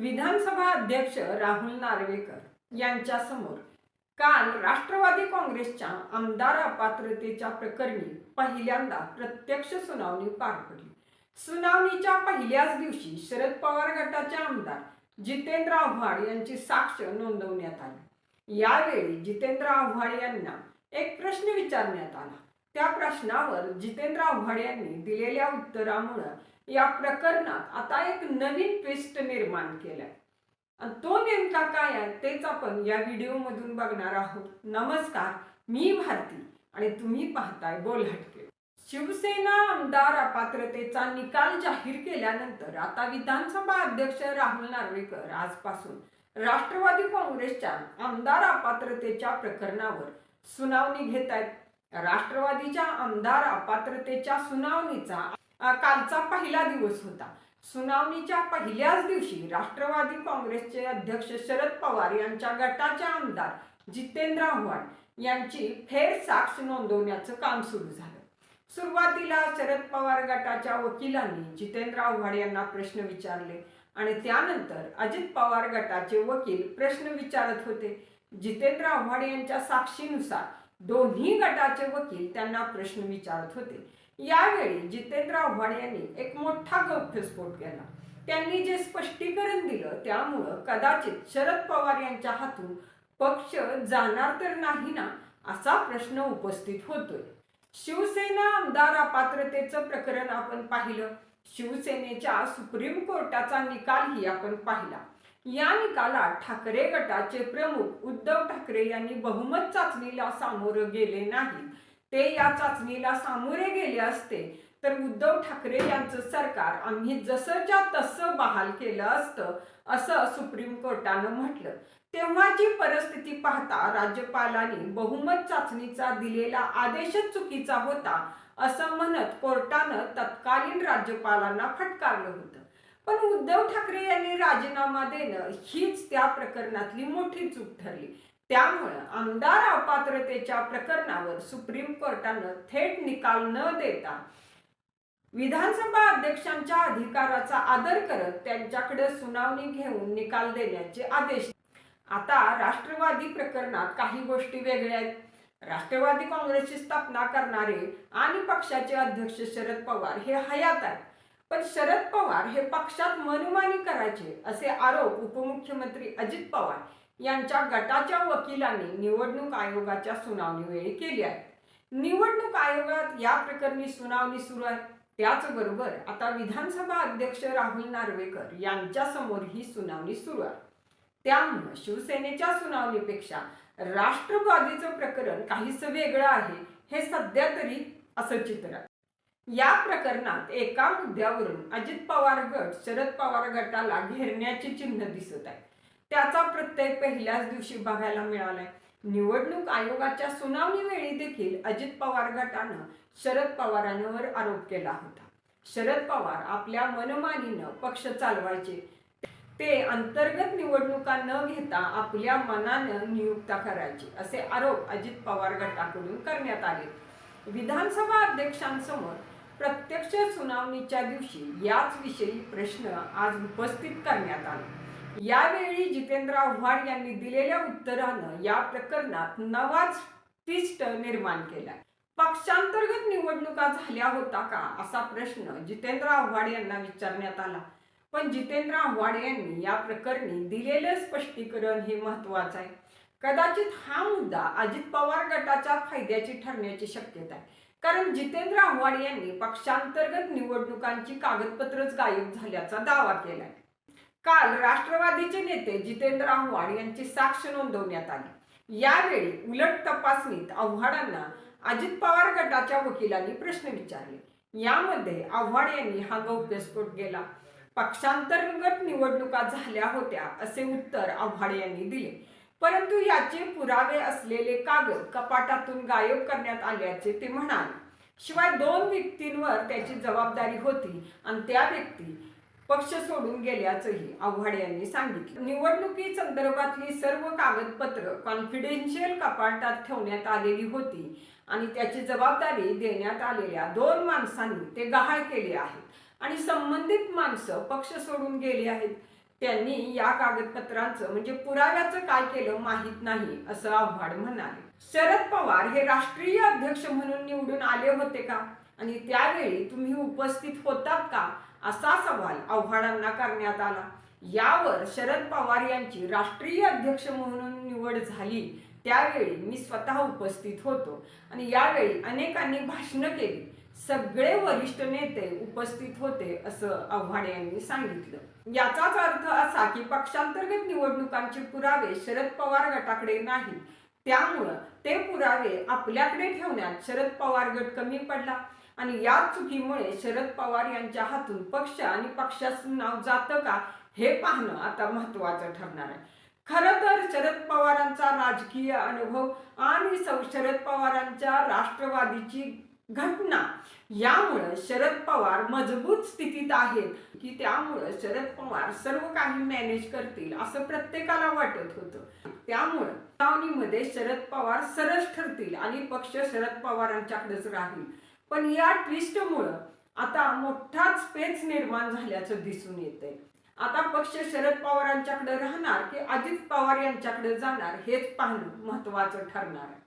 विधानसभा अध्यक्ष राहुल नार्वेकर यांच्या समोर काल राष्ट्रवादी काँग्रेसच्या आमदार अपात्रतेच्या प्रकरणी पहिल्यांदा प्रत्यक्ष सुनावणी पार पडली. सुनावणीच्या पहिल्याच दिवशी शरद पवार गटाचे आमदार जितेंद्र आव्हाड यांची साक्ष नोंदवण्यात आली. यावेळी जितेंद्र आव्हाड यांना एक प्रश्न विचारण्यात आला. त्या प्रश्नावर जितेंद्र आव्हाड यांनी दिलेल्या उत्तरामुळं या प्रकरणात आता एक नवीन ट्विस्ट निर्माण केलाय. आणि तो नेमका काय आहे तेच आपण या व्हिडिओमधून बघणार आहोत. नमस्कार मी भारती आणि तुम्ही पाहताय बोल हटके. शिवसेना आमदार अपात्रतेचा निकाल जाहीर केल्यानंतर आता विधानसभा अध्यक्ष राहुल नार्वेकर आजपासून राष्ट्रवादी काँग्रेसच्या आमदार अपात्रतेच्या प्रकरणावर सुनावणी घेत आहेत राष्ट्रवादीच्या आमदार अपात्रतेच्या सुनावणीचा कालचा पहिला दिवस होता. सुनावणीच्या पहिल्याच दिवशी राष्ट्रवादी काँग्रेसचे अध्यक्ष शरद पवार यांच्या गटाचे आमदार जितेंद्र आव्हाड यांची फेर साक्ष नोंदवण्याचं काम सुरू झालं. सुरुवातीला शरद पवार गटाच्या वकिलांनी जितेंद्र आव्हाड यांना प्रश्न विचारले आणि त्यानंतर अजित पवार गटाचे वकील प्रश्न विचारत होते. जितेंद्र आव्हाड यांच्या साक्षीनुसार दोन्ही गटाचे वकील त्यांना प्रश्न विचारत होते. यावेळी जितेंद्र आव्हाड यांनी एक मोठा गौप्यस्फोट केला. त्यांनी जे स्पष्टीकरण दिलं त्यामुळं कदाचित शरद पवार यांच्या हातून पक्ष जाणार तर नाही ना असा प्रश्न उपस्थित होतोय. शिवसेना आमदार अपात्रतेचं प्रकरण आपण पाहिलं. शिवसेनेच्या सुप्रीम कोर्टाचा निकालही आपण पाहिला. या निकालात ठाकरे गटाचे प्रमुख उद्धव ठाकरे यांनी बहुमत चाचणीला सामोरं गेले नाहीत. ते या चाचणीला सामोरे गेले असते. तर उद्धव ठाकरे यांचं सरकार आम्ही जसंच्या तसं बहाल केलं असतं असं सुप्रीम कोर्टानं म्हटलं. तेव्हाची परिस्थिती पाहता राज्यपालांनी बहुमत चाचणीचा दिलेला आदेशच चुकीचा होता असं म्हणत कोर्टानं तत्कालीन राज्यपालांना फटकारलं होतं. पण उद्धव ठाकरे यांनी राजीनामा देणं हीच त्या प्रकरणातली मोठी चूक ठरली. त्यामुळे आमदार अपात्रतेच्या प्रकरणावर सुप्रीम कोर्टानं थेट निकाल न देता विधानसभा अध्यक्षांच्या अधिकाराचा आदर करत त्यांच्याकडे सुनावणी घेऊन निकाल देण्याचे आदेश आता राष्ट्रवादी प्रकरणात काही गोष्टी वेगळ्या आहेत. राष्ट्रवादी काँग्रेसची स्थापना करणारे आणि पक्षाचे अध्यक्ष शरद पवार हे हयात आहेत. पण शरद पवार हे पक्षात मनमानी करायचे असे आरोप उपमुख्यमंत्री अजित पवार यांच्या गटाच्या वकिलांनी निवडणूक आयोगाच्या सुनावणीवेळी केली आहे. निवडणूक आयोगात या प्रकरणी सुनावणी सुरू आहे. त्याचबरोबर आता विधानसभा अध्यक्ष राहुल नार्वेकर यांच्या समोर ही सुनावणी सुरू आहे. त्यामुळं शिवसेनेच्या सुनावणीपेक्षा राष्ट्रवादीचं प्रकरण काहीस वेगळं आहे हे सध्या तरी असं चित्र आहे. या प्रकरणात एका मुद्द्यावरून अजित पवार गट शरद पवार गटाला घेरण्याचे चिन्ह दिसत आहे. त्याचा प्रत्यय पहिल्याच दिवशी बघायला मिळालाय. निवडणूक आयोगाच्या सुनावणी वेळी देखील अजित पवार गटानं शरद पवारांवर आरोप केला होता. शरद पवार आपल्या मनमानीनं पक्ष चालवायचे. ते अंतर्गत निवडणुका न घेता आपल्या मनानं नियुक्ता करायची असे आरोप अजित पवार गटाकडून करण्यात आले. विधानसभा अध्यक्षांसमोर प्रत्यक्ष सुनावणीच्या दिवशी याच विषयी प्रश्न आज उपस्थित करण्यात आला. यावेळी जितेंद्र आव्हाड यांनी दिलेल्या उत्तरानं या प्रकरणात नवाच तिष्ट निर्माण केला. पक्षांतर्गत निवडणुका झाल्या होता का? असा प्रश्न जितेंद्र आव्हाड यांना विचारण्यात आला. पण जितेंद्र आव्हाड यांनी या प्रकरणी दिलेलं स्पष्टीकरण हे महत्वाचं आहे. कदाचित हा मुद्दा अजित पवार गटाच्या फायद्याची ठरण्याची शक्यता आहे. कारण जितेंद्र आव्हाड यांनी पक्षांतर्गत निवडणुकांची कागदपत्रच गायब झाल्याचा दावा केलाय. काल राष्ट्रवादीचे नेते जितेंद्र आव्हाड यांची साक्ष नोंदवण्यात आली. यावेळी उलट तपासणीत आव्हाडांना अजित पवार गटाच्या वकिलांनी प्रश्न विचारले. यामध्ये आव्हाड यांनी हा गौप्यस्फोट केला. पक्षांतर्गत निवडणुका झाल्या होत्या असे उत्तर आव्हाड यांनी दिले. परंतु याचे पुरावे असलेले कागद कपाटातून गायब करण्यात आल्याचे ते म्हणाले. शिवाय दोन व्यक्तींवर त्याची जबाबदारी होती आणि त्या व्यक्ती पक्ष सोडून गेल्याचंही आव्हाड यांनी सांगितलं. निवडणुकी संदर्भातली सर्व कागदपत्र कॉन्फिडेन्शियल कपाटात ठेवण्यात आलेली होती आणि त्याची जबाबदारी देण्यात आलेल्या दोन माणसांनी ते गहाळ केले आहेत. आणि संबंधित माणसं पक्ष सोडून गेली आहेत. त्यांनी या कागदपत्रांचं म्हणजे पुराव्याचं काय केलं माहीत नाही असं आव्हाड म्हणाले. शरद पवार हे राष्ट्रीय अध्यक्ष म्हणून निवडून आले होते का? आणि त्यावेळी तुम्ही उपस्थित होतात का? असा सवाल आव्हाडांना करण्यात आला. यावर शरद पवार यांची राष्ट्रीय अध्यक्ष म्हणून निवड झाली. त्यावेळी मी स्वतः उपस्थित होतो आणि यावेळी अनेकांनी भाषणं केली. सगळे वरिष्ठ नेते उपस्थित होते असं आव्हाड यांनी सांगितलं. याचाच अर्थ असा की पक्षांतर्गत निवडणुकांचे पुरावे शरद पवार गटाकडे नाही त्यामुळं ते पुरावे आपल्याकडे ठेवण्यात शरद पवार गट कमी पडला. आणि या चुकीमुळे शरद पवार यांच्या हातून पक्ष आणि पक्षाचं नाव जातं का हे पाहणं आता महत्वाचं ठरणार आहे. खरं तर शरद पवारांचा राजकीय अनुभव आणि सौ शरद पवारांच्या राष्ट्रवादीची घटना यामुळं शरद पवार मजबूत स्थितीत आहेत की त्यामुळं शरद पवार सर्व काही मॅनेज करतील असं प्रत्येकाला वाटत होतं. त्यामुळं छावणीमध्ये शरद पवार सरस ठरतील आणि पक्ष शरद पवारांच्याकडेच राहील. पण या ट्विस्टमुळं आता मोठाच पेच निर्माण झाल्याचं दिसून येतंय. आता पक्ष शरद पवारांच्याकडे राहणार की अजित पवार यांच्याकडे जाणार हेच पाहणं महत्वाचं ठरणार आहे.